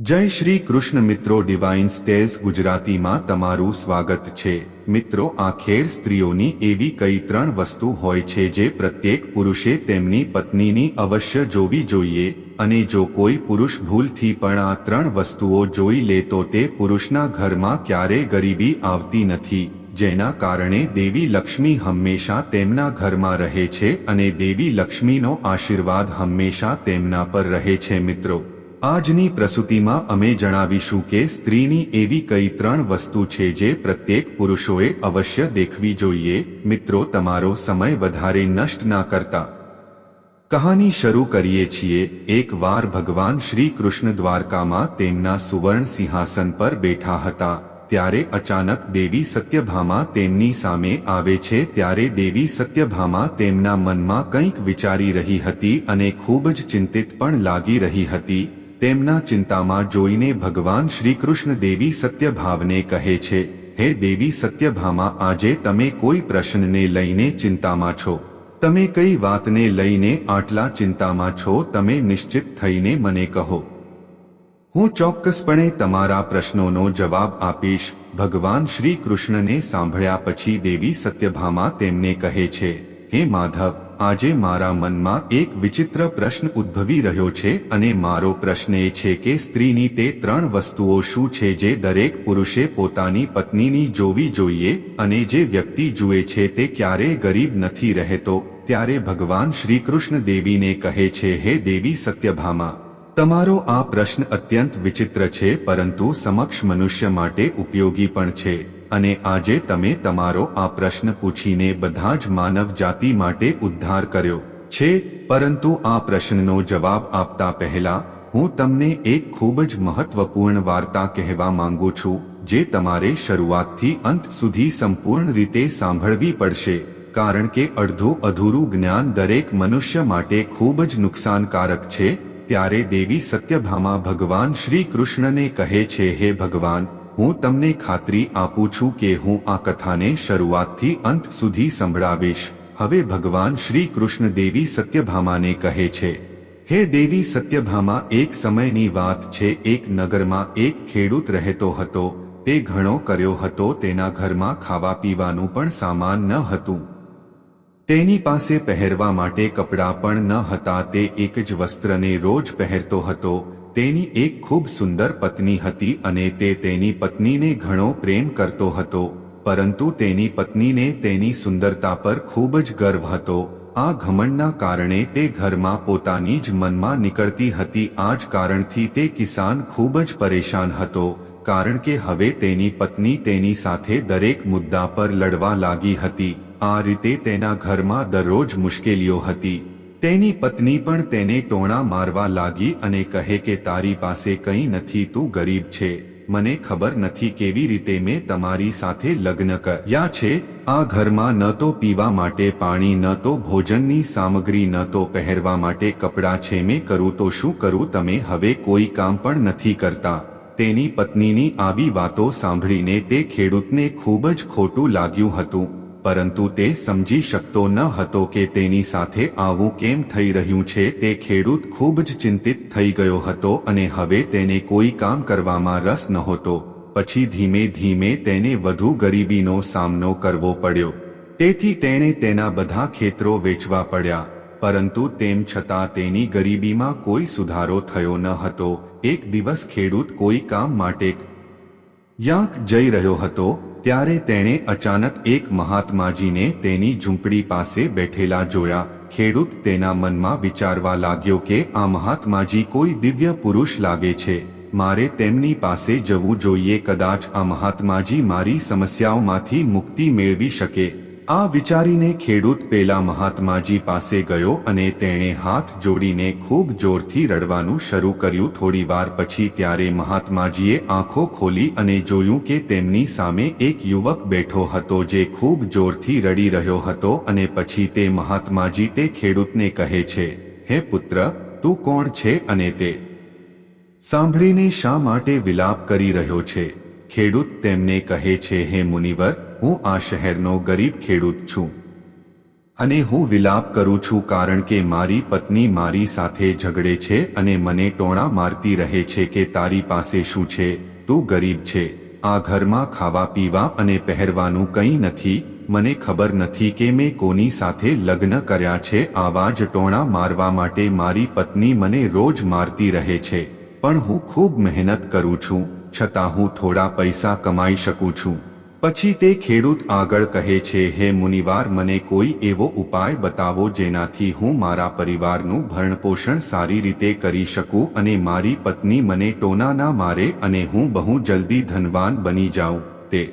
જય શ્રી કૃષ્ણ મિત્રો divine stays ગુજરાતીમાં તમારું સ્વાગત છે. મિત્રો, આખેર સ્ત્રીઓની એવી કઈ ત્રણ વસ્તુ હોય છે જે પ્રત્યેક પુરુષે તેમની પત્નીની અવશ્ય જોવી જોઈએ? અને જો કોઈ પુરુષ ભૂલથી પણ આ ત્રણ વસ્તુઓ જોઈ લે તો તે પુરુષના ઘરમાં ક્યારે ગરીબી આવતી નથી. જેના કારણે દેવી લક્ષ્મી હંમેશા તેમના ઘરમાં રહે છે અને દેવી લક્ષ્મીનો આશીર્વાદ હંમેશા તેમના પર રહે છે મિત્રો. આજની પ્રસૂતિમાં અમે જણાવીશું કે સ્ત્રીની એવી કઈ ત્રણ વસ્તુ છે જે પ્રત્યેક પુરુષોએ અવશ્ય દેખવી જોઈએ. મિત્રો, તમારો સમય વધારે નષ્ટ ના કરતા કહાની શરૂ કરીએ છીએ. એક વાર ભગવાન શ્રી કૃષ્ણ દ્વારકામાં તેમના સુવર્ણ સિંહાસન પર બેઠા હતા. ત્યારે અચાનક દેવી સત્યભામા તેમની સામે આવે છે. ત્યારે દેવી સત્યભામા તેમના મનમાં કંઈક વિચારી રહી હતી અને ખૂબ જ ચિંતિત પણ લાગી રહી હતી. તેમના ચિંતામાં જોઈને ભગવાન શ્રી કૃષ્ણ દેવી સત્યભાવને કહે છે, હે દેવી સત્યભામા, આજે તમે કોઈ પ્રશ્નને લઈને ચિંતામાં છો. તમે કઈ વાતને લઈને આટલા ચિંતામાં છો તમે નિશ્ચિત થઈને મને કહો. હું ચોક્કસપણે તમારા પ્રશ્નોનો જવાબ આપીશ. ભગવાન શ્રી કૃષ્ણને સાંભળ્યા પછી દેવી સત્યભામા તેમને કહે છે, હે માધવ આજે મારા મનમાં એક વિચિત્ર પ્રશ્ન ઉદ્ભવી રહ્યો છે અને મારો પ્રશ્ન એ છે કે સ્ત્રીની તે ત્રણ વસ્તુઓ શું છે જે દરેક પુરુષે પોતાની પત્નીની જોવી જોઈએ અને જે વ્યક્તિ જુએ છે તે ક્યારેય ગરીબ નથી રહેતો? ત્યારે ભગવાન શ્રી કૃષ્ણ દેવીને કહે છે, હે દેવી સત્યભામા, તમારો આ પ્રશ્ન અત્યંત વિચિત્ર છે, પરંતુ સમક્ષ મનુષ્ય માટે ઉપયોગી પણ છે. અને આજે તમે તમારો આ પ્રશ્ન પૂછીને બધા જ માનવ જાતિ માટે ઉદ્ધાર કર્યો. છે, પરંતુ આ પ્રશ્નનો જવાબ આપતા પહેલા, હું તમને એક ખૂબ જ મહત્વપૂર્ણ વાર્તા કહેવા માંગુ છું, જે તમારે શરૂઆતથી અંત સુધી સંપૂર્ણ રીતે સાંભળવી પડશે, કારણ કે અડધું અધૂરું જ્ઞાન દરેક મનુષ્ય માટે ખૂબ જ નુકસાનકારક છે, ત્યારે દેવી સત્યભામા ભગવાન શ્રી કૃષ્ણને કહે છે, હે ભગવાન હું તમને ખાતરી આપું છું કે હું આ કથાને શરૂઆતથી અંત સુધી સંભળાવીશ. હવે ભગવાન શ્રી કૃષ્ણ દેવી સત્યભામાને કહે છે, હે દેવી સત્યભામા, એક સમયની વાત છે, એક નગરમાં એક ખેડૂત રહેતો હતો. તે ઘણો કર્યો હતો, તેના ઘરમાં ખાવા પીવાનું પણ સામાન ન હતું. તેની પાસે પહેરવા માટે કપડાં પણ ન હતા. તે એક જ વસ્ત્રને રોજ પહેરતો હતો. તેની એક ખૂબ સુંદર પત્ની હતી અને તે તેની પત્નીને ઘણો પ્રેમ કરતો હતો, પરંતુ તેની પત્નીને તેની સુંદરતા પર ખૂબ જ ગર્વ હતો. આ ઘમંડના કારણે તે ઘરમાં પોતાની જ મનમાં નીકળતી હતી. આ જ કારણથી તે કિસાન ખૂબ જ પરેશાન હતો, કારણ કે હવે તેની પત્ની તેની સાથે દરેક મુદ્દા પર લડવા લાગી હતી. આ રીતે તેના ઘરમાં દરરોજ મુશ્કેલીઓ હતી. તેની પત્ની પણ તેને ટોણા મારવા લાગી અને કહે કે, તારી પાસે કંઈ નથી, તું ગરીબ છે. મને ખબર નથી કેવી રીતે મેં તમારી સાથે લગ્ન કર્યા છે. આ ઘરમાં ન તો પીવા માટે પાણી, ન તો ભોજનની સામગ્રી, ન તો પહેરવા માટે કપડાં છે. મેં કરું તો શું કરું? તમે હવે કોઈ કામ પણ નથી કરતા. તેની પત્નીની આવી વાતો સાંભળીને તે ખેડૂતને ખૂબ જ ખોટું લાગ્યું હતું. પરંતુ તે સમજી શકતો ન હતો કે તેની સાથે આવું કેમ થઈ રહ્યું છે, તે ખેડૂત ખૂબ જ ચિંતિત થઈ ગયો હતો અને હવે તેને કોઈ કામ કરવામાં રસ નહોતો. પછી ધીમે ધીમે તેને વધુ ગરીબીનો સામનો કરવો પડ્યો. તેથી તેણે તેના બધા ખેતરો વેચવા પડ્યા. પરંતુ તેમ છતાં તેની ગરીબીમાં કોઈ સુધારો થયો ન હતો. એક દિવસ ખેડૂત કોઈ કામ માટે યાંક જઈ રહ્યો હતો ત્યારે તેણે અચાનક એક મહાત્માજીને તેની ઝૂંપડી પાસે બેઠેલા જોયા. ખેડૂત તેના મનમાં વિચારવા લાગ્યો કે આ મહાત્માજી કોઈ દિવ્ય પુરુષ લાગે છે. મારે તેમની પાસે જવું જોઈએ, કદાચ આ મહાત્માજી મારી સમસ્યાઓમાંથી મુક્તિ મેળવી શકે. આ વિચારીને ખેડૂત પેલા મહાત્માજી પાસે ગયો અને તેણે હાથ જોડીને ખૂબ જોરથી રડવાનું શરૂ કર્યું. થોડી વાર પછી ત્યારે મહાત્માજીએ આંખો ખોલી અને જોયું કે તેમની સામે એક યુવક બેઠો હતો જે ખૂબ જોરથી રડી રહ્યો હતો અને પછી તે મહાત્માજી તે ખેડૂતને કહે છે, હે પુત્ર, તું કોણ છે અને તે સાંભળીને શા માટે વિલાપ કરી રહ્યો છે? ખેડૂત તેમને કહે છે, હે મુનિવર હું આ શહેરનો ગરીબ ખેડૂત છું. અને હું વિલાપ કરું છું કારણ કે મારી પત્ની મારી સાથે ઝઘડે છે અને મને ટોણા મારતી રહે છે કે તારી પાસે શું છે, તું ગરીબ છે. આ ઘરમાં ખાવા, પીવા અને પહેરવાનું કંઈ નથી, મને ખબર નથી કે મેં કોની સાથે લગ્ન કર્યા છે. આવા જ ટોણા મારવા માટે મારી પત્ની મને રોજ મારતી રહે છે. પણ હું ખૂબ મહેનત કરું છું, છતાં હું થોડા પૈસા કમાઈ શકું છું. પછી તે ખેડૂત આગળ કહે છે, હે મુનિવાર, મને કોઈ એવો ઉપાય બતાવો જેનાથી હું મારા પરિવારનું ભરણપોષણ સારી રીતે કરી શકું અને મારી પત્ની મને ટોના ના મારે અને હું બહુ જલ્દી ધનવાન બની જાઉં. તે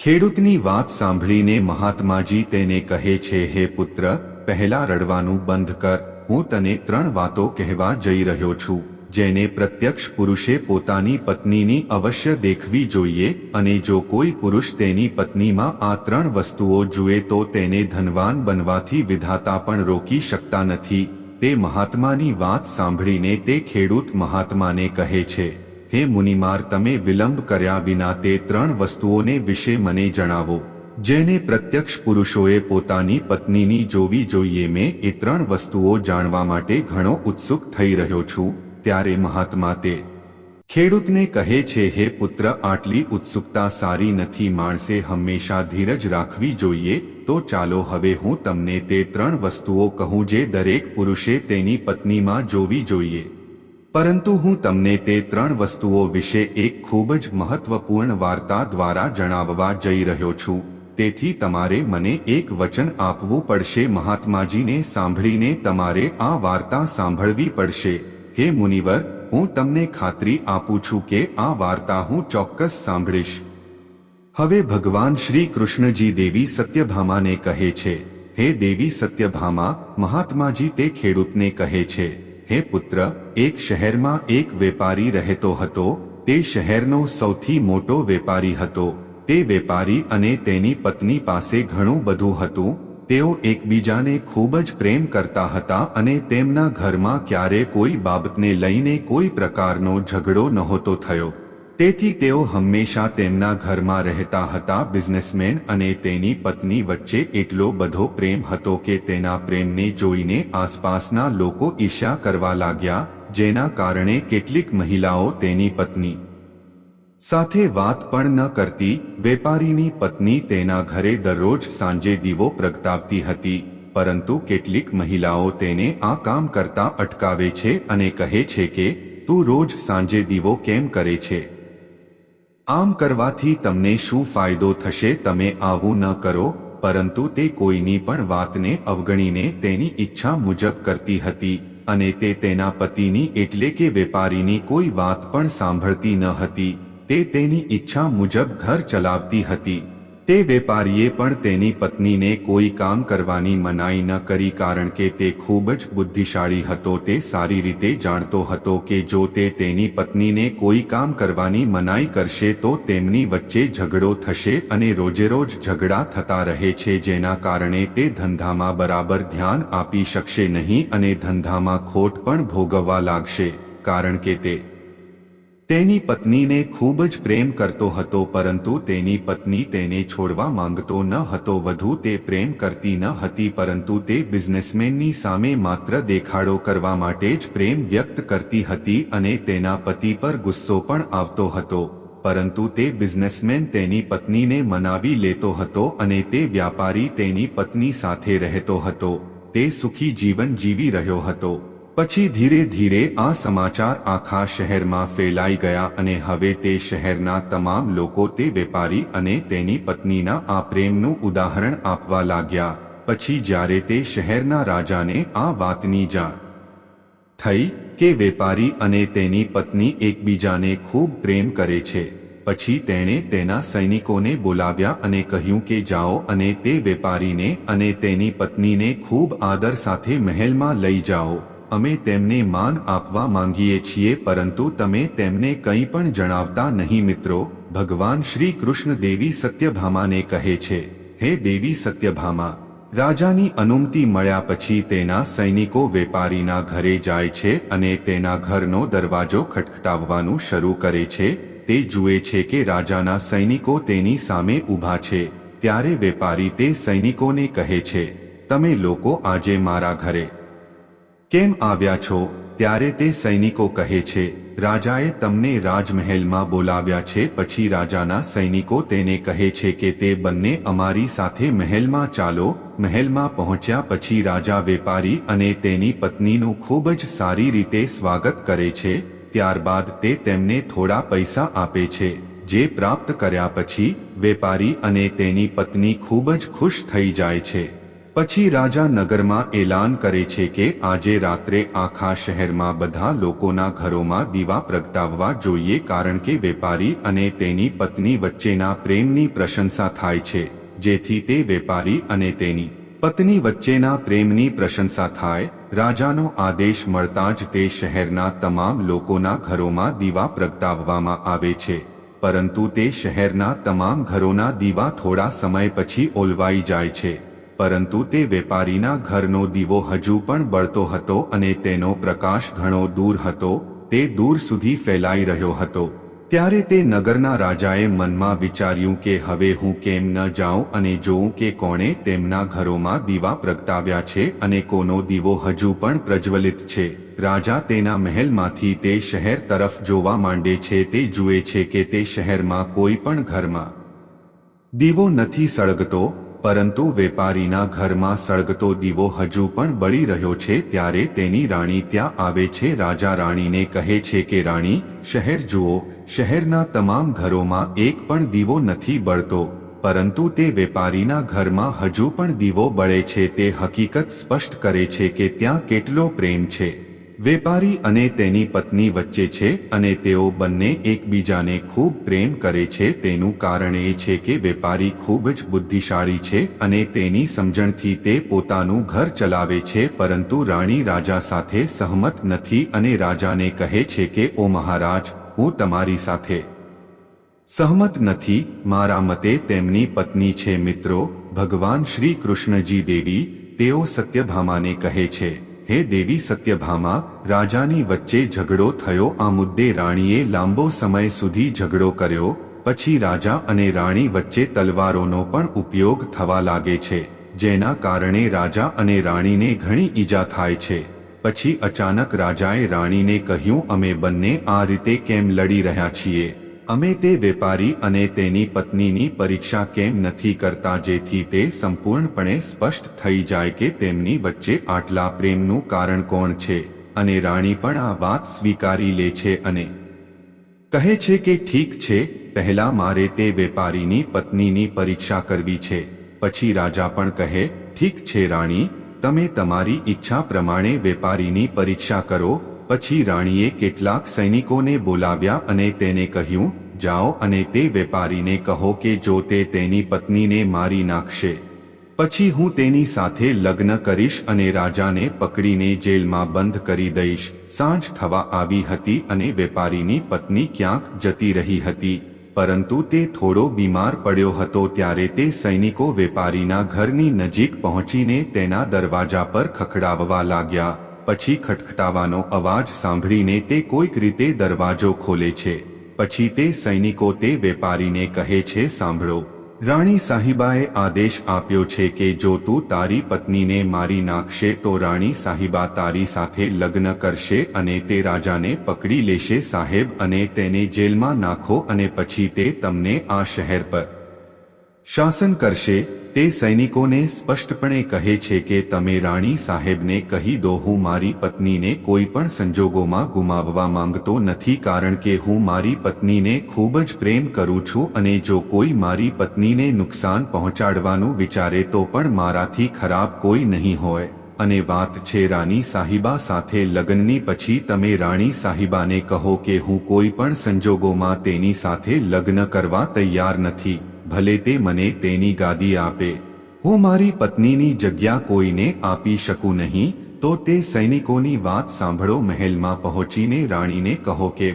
ખેડૂતની વાત સાંભળીને મહાત્માજી તેને કહે છે, હે પુત્ર, પહેલા રડવાનું બંધ કર. હું તને ત્રણ વાતો કહેવા જઈ રહ્યો છું. જેને પ્રત્યક્ષ પુરુષે પોતાની પત્નીની અવશ્ય દેખવી જોઈએ અને જો કોઈ પુરુષ તેની પત્નીમાં આ ત્રણ વસ્તુઓ જુએ તો તેને ધનવાન બનવાથી વિધાતા પણ રોકી શકતા નથી. તે મહાત્માની વાત સાંભળીને તે ખેડૂત મહાત્માને કહે છે, હે મુનિમાર, તમે વિલંબ કર્યા વિના તે ત્રણ વસ્તુઓને વિશે મને જણાવો. જેને પ્રત્યક્ષ પુરુષોએ પોતાની પત્નીની જોવી જોઈએ, મેં એ ત્રણ વસ્તુઓ જાણવા માટે ઘણો ઉત્સુક થઈ રહ્યો છું. ત્યારે મહાત્મા તે ખેડૂતને કહે છે, હે પુત્ર, આટલી ઉત્સુકતા સારી નથી, માણસે હંમેશા ધીરજ રાખવી જોઈએ. તો ચાલો હવે હું તમને તે ત્રણ વસ્તુઓ કહું જે દરેક પુરુષે તેની પત્નીમાં જોવી જોઈએ. પરંતુ હું તમને તે ત્રણ વસ્તુઓ વિશે એક ખૂબ જ મહત્વપૂર્ણ વાર્તા દ્વારા જણાવવા જઈ રહ્યો છું. તેથી તમારે મને એક વચન આપવું પડશે. મહાત્માજીને સાંભળીને તમારે આ વાર્તા સાંભળવી પડશે. હે મુનિવર, હું તમને ખાતરી આપું છું કે આ વાર્તા હું ચોક્કસ સાંભળીશ. હવે ભગવાન શ્રી કૃષ્ણજી દેવી સત્યભામાને કહે છે, હે દેવી સત્યભામા, મહાત્માજી તે ખેડૂતને કહે છે, હે પુત્ર, એક શહેરમાં એક વેપારી રહેતો હતો, તે શહેરનો સૌથી મોટો વેપારી હતો, તે વેપારી અને તેની પત્ની પાસે ઘણું બધું હતું તેઓ એકબીજાને ખૂબ જ પ્રેમ કરતા હતા અને તેમના ઘરમાં ક્યારે કોઈ બાબતને લઈને કોઈ પ્રકારનો ઝઘડો નહોતો થયો. તેથી તેઓ હંમેશા તેમના ઘરમાં રહેતા હતા બિઝનેસમેન અને તેની પત્ની વચ્ચે એટલો બધો પ્રેમ હતો કે તેના પ્રેમને જોઈને આસપાસના લોકો ઈર્ષા કરવા લાગ્યા, જેના કારણે કેટલીક મહિલાઓ તેની પત્ની સાથે વાત પણ ન કરતી, વેપારીની પત્ની તેના ઘરે દરરોજ સાંજે દીવો પ્રગટાવતી હતી, પરંતુ કેટલીક મહિલાઓ તેને આ કામ કરતા અટકાવે છે અને કહે છે કે, તું રોજ સાંજે દીવો કેમ કરે છે? આમ કરવાથી તમને શું ફાયદો થશે? તમે આવું ન કરો. પરંતુ તે કોઈની પણ વાતને અવગણીને તેની ઈચ્છા મુજબ કરતી હતી અને તે તેના પતિની એટલે કે વેપારીની કોઈ વાત પણ સાંભળતી ન હતી. તે તેની ઈચ્છા મુજબ ઘર ચલાવતી હતી. તે વેપારીએ પણ તેની પત્નીને કોઈ કામ કરવાની મનાઈ ન કરી કારણ કે તે ખૂબ જ બુદ્ધિશાળી હતો. તે સારી રીતે જાણતો હતો કે જો તે તેની પત્નીને કોઈ કામ કરવાની મનાઈ કરશે તો તેમની વચ્ચે ઝઘડો થશે અને રોજેરોજ ઝઘડા થતા રહે છે, જેના કારણે તે ધંધામાં બરાબર ધ્યાન આપી શકશે નહીં અને ધંધામાં ખોટ પણ ભોગવવા લાગશે, કારણ કે તે તેની પત્નીને ખૂબ જ પ્રેમ કરતો હતો, પરંતુ તેની પત્ની તેને છોડવા માંગતો ન હતો. વધુ તે પ્રેમ કરતી ન હતી, પરંતુ તે બિઝનેસમેનની સામે માત્ર દેખાડો કરવા માટે જ પ્રેમ વ્યક્ત કરતી હતી અને તેના પતિ પર ગુસ્સો પણ આવતો હતો. પરંતુ તે બિઝનેસમેન તેની પત્નીને મનાવી લેતો હતો અને તે વ્યાપારી તેની પત્ની સાથે રહેતો હતો. તે સુખી જીવન જીવી રહ્યો હતો. પછી ધીરે ધીરે આ સમાચાર આખા શહેરમાં ફેલાઈ ગયા અને હવે તે શહેરના તમામ લોકો તે વેપારી અને તેની પત્નીના આ પ્રેમનું ઉદાહરણ આપવા લાગ્યા. પછી જ્યારે તે શહેરના રાજાને આ વાતની જાણ થઈ કે વેપારી અને તેની પત્ની એકબીજાને ખૂબ પ્રેમ કરે છે, પછી તેણે તેના સૈનિકોને બોલાવ્યા અને કહ્યું કે જાઓ અને તે વેપારીને અને તેની પત્નીને ખૂબ આદર સાથે મહેલમાં લઈ જાઓ. અમે તેમને માન આપવા માંગીએ છીએ, પરંતુ તમે તેમને કંઈ પણ જણાવતા નહીં મિત્રો. ભગવાન શ્રી કૃષ્ણ દેવી સત્યભામાને કહે છે, હે દેવી સત્યભામા, રાજાની અનુમતિ મળ્યા પછી તેના સૈનિકો વેપારીના ઘરે જાય છે અને તેના ઘરનો દરવાજો ખટખટાવવાનું શરૂ કરે છે. તે જુએ છે કે રાજાના સૈનિકો તેની સામે ઊભા છે. ત્યારે વેપારી તે સૈનિકોને કહે છે, તમે લોકો આજે મારા ઘરે કેમ આવ્યા છો? ત્યારે તે સૈનિકો કહે છે, રાજાએ તમને રાજમહેલમાં બોલાવ્યા છે. પછી રાજાના સૈનિકો તેને કહે છે કે તે બંને અમારી સાથે મહેલમાં ચાલો. મહેલમાં પહોંચ્યા પછી રાજા વેપારી અને તેની પત્નીનું ખૂબ જ સારી રીતે સ્વાગત કરે છે. ત્યારબાદ તે તેમને થોડા પૈસા આપે છે, જે પ્રાપ્ત કર્યા પછી વેપારી અને તેની પત્ની ખૂબ જ ખુશ થઈ જાય છે. પછી રાજા નગરમાં એલાન કરે છે કે આજે રાત્રે આખા શહેરમાં બધા લોકોના ઘરોમાં દીવા પ્રગટાવવા જોઈએ કારણ કે વેપારી અને તેની પત્ની વચ્ચેના પ્રેમની પ્રશંસા થાય છે, જેથી તે વેપારી અને તેની પત્ની વચ્ચેના પ્રેમની પ્રશંસા થાય. રાજાનો આદેશ મળતા જ તે શહેરના તમામ લોકોના ઘરોમાં દીવા પ્રગટાવવામાં આવે છે, પરંતુ તે શહેરના તમામ ઘરોના દીવા થોડા સમય પછી ઓલવાઈ જાય છે. પરંતુ તે વેપારીના ઘરનો દીવો હજુ પણ બળતો હતો અને તેનો પ્રકાશ ઘણો દૂર હતો, તે દૂર સુધી ફેલાઈ રહ્યો હતો. ત્યારે તે નગરના રાજાએ મનમાં વિચાર્યું કે હવે હું કેમ ન જાઉં અને જોઉં કે કોણે તેમના ઘરોમાં દીવા પ્રગટાવ્યા છે અને કોનો દીવો હજુ પણ પ્રજ્વલિત છે. રાજા તેના મહેલમાંથી તે શહેર તરફ જોવા માંડે છે, તે જુએ છે કે તે શહેરમાં કોઈ પણ ઘરમાં દીવો નથી સળગતો પરંતુ વેપારીના ઘરમાં સળગતો દીવો હજુ પણ બળી રહ્યો છે ત્યારે તેની રાણી ત્યાં આવે છે. રાજા રાણીને કહે છે કે, રાણી, શહેર જુઓ. શહેરના તમામ ઘરોમાં એક પણ દીવો નથી બળતો, પરંતુ તે વેપારીના ઘરમાં હજુ પણ દીવો બળે છે. તે હકીકત સ્પષ્ટ કરે છે કે ત્યાં કેટલો પ્રેમ છે. વેપારી અને તેની પત્ની વચ્ચે છે અને તેઓ બંને એકબીજાને ખૂબ પ્રેમ કરે છે. તેનું કારણ એ છે કે વેપારી ખૂબ જ બુદ્ધિશાળી છે અને તેની સમજણથી તે પોતાનું ઘર ચલાવે છે, પરંતુ રાણી રાજા સાથે સહમત નથી અને રાજાને કહે છે કે, ઓ મહારાજ, હું તમારી સાથે સહમત નથી. મારા મતે તેમની પત્ની છે મિત્રો, ભગવાન શ્રી કૃષ્ણજી દેવી, તેઓ સત્યભામાને કહે છે. હે દેવી સત્યભામા, રાજાની વચ્ચે ઝઘડો થયો, આ મુદ્દે રાણીએ લાંબો સમય સુધી ઝઘડો કર્યો, પછી રાજા અને રાણી વચ્ચે તલવારોનો પણ ઉપયોગ થવા લાગે છે, જેના કારણે રાજા અને રાણીને ઘણી ઈજા થાય છે. પછી અચાનક રાજાએ રાણીને કહ્યું, અમે બંને આ રીતે કેમ લડી રહ્યા છીએ? અમે તે વેપારી અને તેની પત્નીની પરીક્ષા કેમ નથી કરતા જેથી તે સંપૂર્ણપણે સ્પષ્ટ થઈ જાય કે તેમની વચ્ચે આટલા પ્રેમનું કારણ કોણ છે અને રાણી પણ આ વાત સ્વીકારી લે છે અને કહે છે કે ઠીક છે, પહેલા મારે તે વેપારીની પત્નીની પરીક્ષા કરવી છે. પછી રાજા પણ કહે, ઠીક છે રાણી, તમે તમારી ઈચ્છા પ્રમાણે વેપારીની પરીક્ષા કરો પછી રાણીએ કેટલાક સૈનિકોને બોલાવ્યા અને તેને કહ્યું, જાઓ અને તે વેપારીને કહો કે જો તે તેની પત્નીને મારી નાખશે. પછી હું તેની સાથે લગ્ન કરીશ અને રાજાને પકડીને જેલમાં બંધ કરી દઈશ. સાંજ થવા આવી હતી અને વેપારીની પત્ની ક્યાંક જતી રહી હતી. પરંતુ તે થોડો બીમાર પડ્યો હતો ત્યારે તે સૈનિકો વેપારીના ઘરની નજીક પહોંચીને તેના દરવાજા પર ખખડાવવા લાગ્યા. પછી ખટખટાવાનો અવાજ સાંભળીને તે કોઈક રીતે દરવાજો ખોલે છે. પછી તે સૈનિકો તે વેપારીને કહે છે, સાંભળો, રાણી સાહિબાએ આદેશ આપ્યો છે કે જો તું તારી પત્નીને મારી નાખશે તો રાણી સાહિબા તારી સાથે લગ્ન કરશે અને તે રાજાને પકડી લેશે સાહેબ અને તેને જેલમાં નાખો અને પછી તે તમને આ શહેર પર શાસન કરશે તે સૈનિકોને સ્પષ્ટપણે કહે છે કે તમે રાણી સાહેબને કહી દો, હું મારી પત્નીને કોઈ પણ સંજોગોમાં ગુમાવવા માંગતો નથી કારણ કે હું મારી પત્નીને ખૂબ જ પ્રેમ કરું છું અને જો કોઈ મારી પત્નીને નુકસાન પહોંચાડવાનું વિચારે તો પણ મારાથી ખરાબ કોઈ નહીં હોય. અને વાત છે રાણી સાહિબા સાથે લગ્નની પછી તમે રાણી સાહિબાને કહો કે હું કોઈ પણ સંજોગોમાં તેની સાથે લગ્ન કરવા તૈયાર નથી. ભલે તે મને તેની ગાદી આપે હું મારી પત્નીની જગ્યા કોઈને આપી શકું નહીં તો તે સૈનિકોની વાત સાંભળો મહેલમાં પહોંચીને રાણીને કહો કે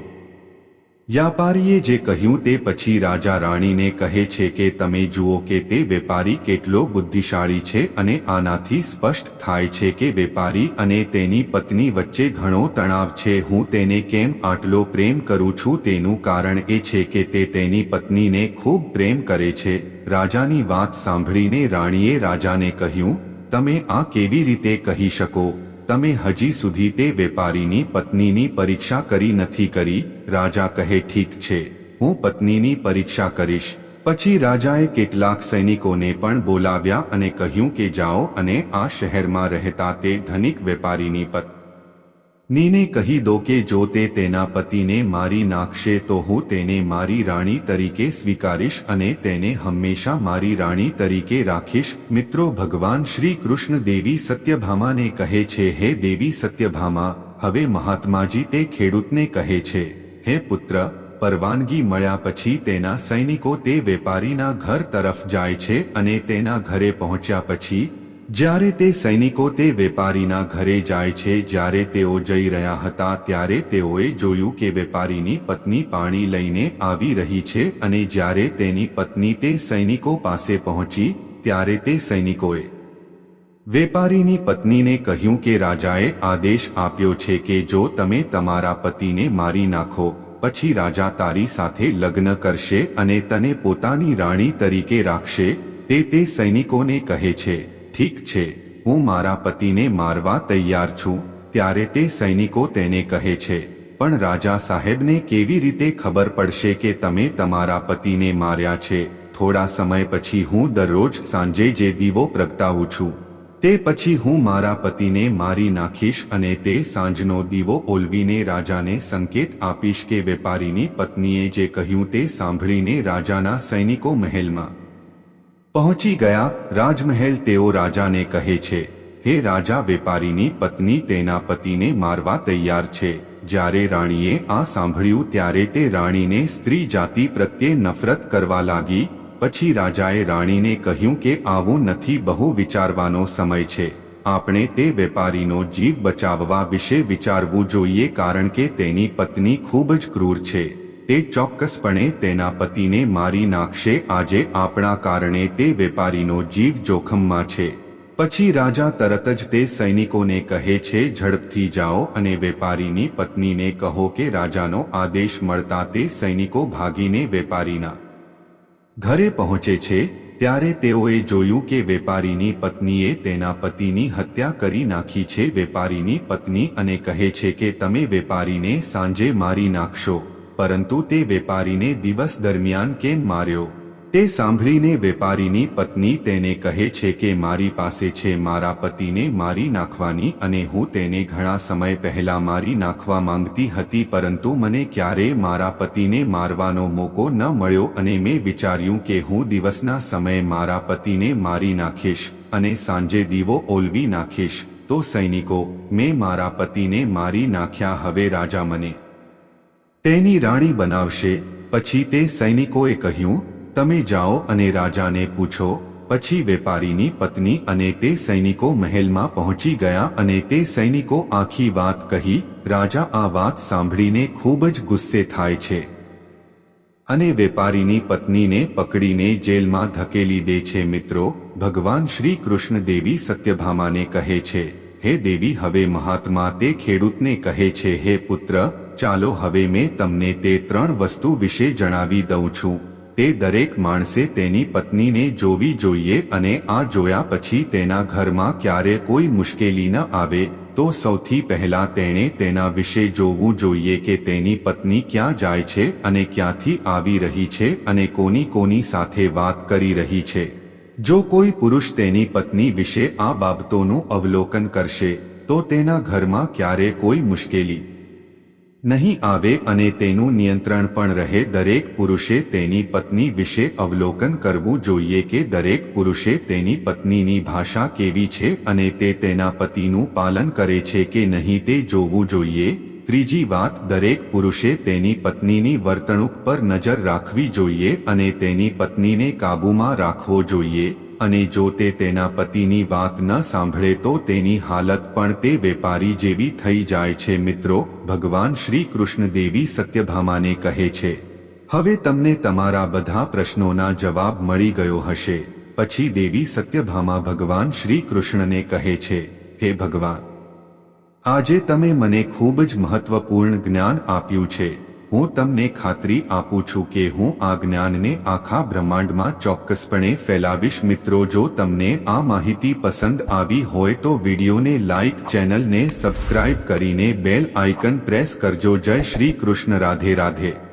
વ્યાપારીએ જે કહ્યું તે પછી રાજા રાણીને કહે છે કે તમે જુઓ કે તે વેપારી કેટલો બુદ્ધિશાળી છે અને આનાથી સ્પષ્ટ થાય છે કે વેપારી અને તેની પત્ની વચ્ચે ઘણો તણાવ છે. હું તેને કેમ આટલો પ્રેમ કરું છું? તેનું કારણ એ છે કે તે તેની પત્નીને ખૂબ પ્રેમ કરે છે. રાજાની વાત સાંભળીને રાણીએ રાજાને કહ્યું, તમે આ કેવી રીતે કહી શકો? તમે હજી સુધી તે વેપારીની પત્નીની પરીક્ષા કરી નથી કરી. રાજા કહે, ઠીક છે, હું પત્નીની પરીક્ષા કરીશ. પછી રાજાએ કેટલાક સૈનિકોને પણ બોલાવ્યા અને કહ્યું કે, જાઓ અને આ શહેરમાં રહેતા તે ધનિક વેપારીની પત્નીને કહી દો કે, જો તે તેના પતિને મારી નાખશે, તો હું તેને મારી રાણી તરીકે સ્વીકારીશ અને તેને હંમેશા મારી રાણી તરીકે રાખીશ. મિત્રો, ભગવાન શ્રી કૃષ્ણ દેવી સત્યભામાને કહે છે, હે દેવી સત્યભામા, હવે મહાત્માજી તે ખેડૂતને કહે છે હે પુત્ર, પરવાનગી મળ્યા પછી તેના સૈનિકો તે વેપારીના ઘર તરફ જાય છે અને તેના ઘરે પહોંચ્યા પછી, જ્યારે તે સૈનિકો તે વેપારીના ઘરે જાય છે જ્યારે તેઓ જઈ રહ્યા હતા ત્યારે તેઓએ જોયું કે વેપારીની પત્ની પાણી લઈને આવી રહી છે અને જ્યારે તેની પત્ની તે સૈનિકો પાસે પહોંચી, ત્યારે તે સૈનિકોએ વેપારીની પત્નીને કહ્યું કે, રાજાએ આદેશ આપ્યો છે કે જો તમે તમારા પતિને મારી નાખો, પછી રાજા તારી સાથે લગ્ન કરશે અને તને પોતાની રાણી તરીકે રાખશે. તે તે સૈનિકોને કહે છે, ઠીક છે, હું મારા પતિને મારવા તૈયાર છું. ત્યારે તે સૈનિકો તેને કહે છે, પણ રાજા સાહેબને કેવી રીતે ખબર પડશે કે તમે તમારા પતિને માર્યા છે? થોડા સમય પછી હું દરરોજ સાંજે જે દીવો પ્રગટાવું છું. તે પછી હું મારા પતિને મારી નાખીશ અને તે સાંજનો દીવો ઓલવીને રાજાને સંકેત આપીશ કે વેપારીની પત્નીએ જે કહ્યું તે સાંભળીને રાજાના સૈનિકો મહેલમાં પહોંચી ગયા. રાજમહેલ તેઓ રાજાને કહે છે, હે રાજા, વેપારીની પત્ની તેના પતિને મારવા તૈયાર છે. જ્યારે રાણીએ આ સાંભળ્યું ત્યારે તે રાણીને સ્ત્રી જાતિ પ્રત્યે નફરત કરવા લાગી. પછી રાજાએ રાણીને કહ્યું કે આવું નથી બહુ વિચારવાનો સમય છે. આપણે તે વેપારીનો જીવ બચાવવા વિશે વિચારવું જોઈએ કારણ કે તેની પત્ની ખૂબ જ ક્રૂર છે. તે ચોક્કસપણે તેના પતિને મારી નાખશે. આજે આપણા કારણે તે વેપારીનો જીવ જોખમમાં છે. પછી રાજા તરત જ તે સૈનિકોને કહે છે, ઝડપથી જાઓ અને વેપારીની પત્નીને કહો કે રાજાનો આદેશ મળતા તે સૈનિકો ભાગીને વેપારીના ઘરે પહોંચે છે, ત્યારે તેઓએ જોયું કે વેપારીની પત્નીએ તેના પતિની હત્યા કરી નાખી છે. વેપારીની પત્ની અને કહે છે કે, તમે વેપારીને સાંજે મારી નાખશો. પરંતુ તે વેપારીને દિવસ દરમિયાન કેમ માર્યો? તે સાંભળીને વેપારીની પત્ની તેને કહે છે કે મારી પાસે છે, મારા પતિને મારી નાખવાની અને હું તેને ઘણા સમય પહેલા મારી નાખવા માંગતી હતી, પરંતુ મને ક્યારેય મારા પતિને મારવાનો મોકો ન મળ્યો અને મેં વિચાર્યું કે હું દિવસના સમયે મારા પતિને મારી નાખીશ અને સાંજે દીવો ઓલવી નાખીશ. તો સૈનિકો, મેં મારા પતિને મારી નાખ્યા, હવે રાજા મને તેની રાણી બનાવશે. પછી તે સૈનિકોએ કહ્યું તમે જાઓ અને રાજાને પૂછો, પછી વેપારીની પત્ની અને તે સૈનિકો મહેલમાં પહોંચી ગયા અને તે સૈનિકો આખી વાત કહી, રાજા, આ વાત સાંભળીને ખૂબ જ ગુસ્સે થાય છે. અને વેપારીની પત્નીને પકડીને જેલમાં ધકેલી દે છે. મિત્રો, ભગવાન શ્રી કૃષ્ણ દેવી સત્યભામાને કહે છે, હે દેવી, હવે મહાત્મા તે ખેડૂતને કહે છે, હે પુત્ર, ચાલો હવે મેં તમને તે ત્રણ વસ્તુ વિશે જણાવી દઉં છું. તે દરેક માણસે તેની પત્નીને જોવી જોઈએ અને આ જોયા પછી તેના ઘરમાં ક્યારે કોઈ મુશ્કેલી ન આવે, તો સૌથી પહેલા તેણે તેના વિશે જોવું જોઈએ કે તેની પત્ની ક્યાં જાય છે અને ક્યાંથી આવી રહી છે અને કોની કોની સાથે વાત કરી રહી છે. જો કોઈ પુરુષ તેની પત્ની વિશે આ બાબતોનું અવલોકન કરશે, તો તેના ઘરમાં ક્યારે કોઈ મુશ્કેલી નહીં આવે અને તેનું નિયંત્રણ પણ રહે દરેક પુરુષે તેની પત્ની વિશે અવલોકન કરવું જોઈએ કે દરેક પુરુષે તેની પત્નીની ભાષા કેવી છે અને તે તેના પતિનું પાલન કરે છે કે નહીં તે જોવું જોઈએ. ત્રીજી વાત, દરેક પુરુષે તેની પત્નીની વર્તણૂક પર નજર રાખવી જોઈએ અને તેની પત્નીને કાબૂમાં રાખવો જોઈએ. અને જો તે તેના પતિની વાત ન સાંભળે તો તેની હાલત પણ તે વેપારી જેવી થઈ જાય છે. મિત્રો, ભગવાન શ્રી કૃષ્ણ દેવી સત્યભામાને કહે છે, હવે તમને તમારા બધા પ્રશ્નોના જવાબ મળી ગયો હશે. પછી દેવી સત્યભામા ભગવાન શ્રી કૃષ્ણને કહે છે, હે ભગવાન, આજે તમે મને ખૂબ જ મહત્વપૂર્ણ જ્ઞાન આપ્યું છે. હું તમને ખાતરી આપું છું કે હું આ જ્ઞાનને આખા બ્રહ્માંડમાં ચોક્કસપણે ફેલાવીશ. મિત્રો, જો તમને આ માહિતી પસંદ આવી હોય તો વિડીયોને લાઇક ચેનલને સબસ્ક્રાઇબ કરીને બેલ આઇકન પ્રેસ કરજો. જય શ્રી કૃષ્ણ. રાધે રાધે.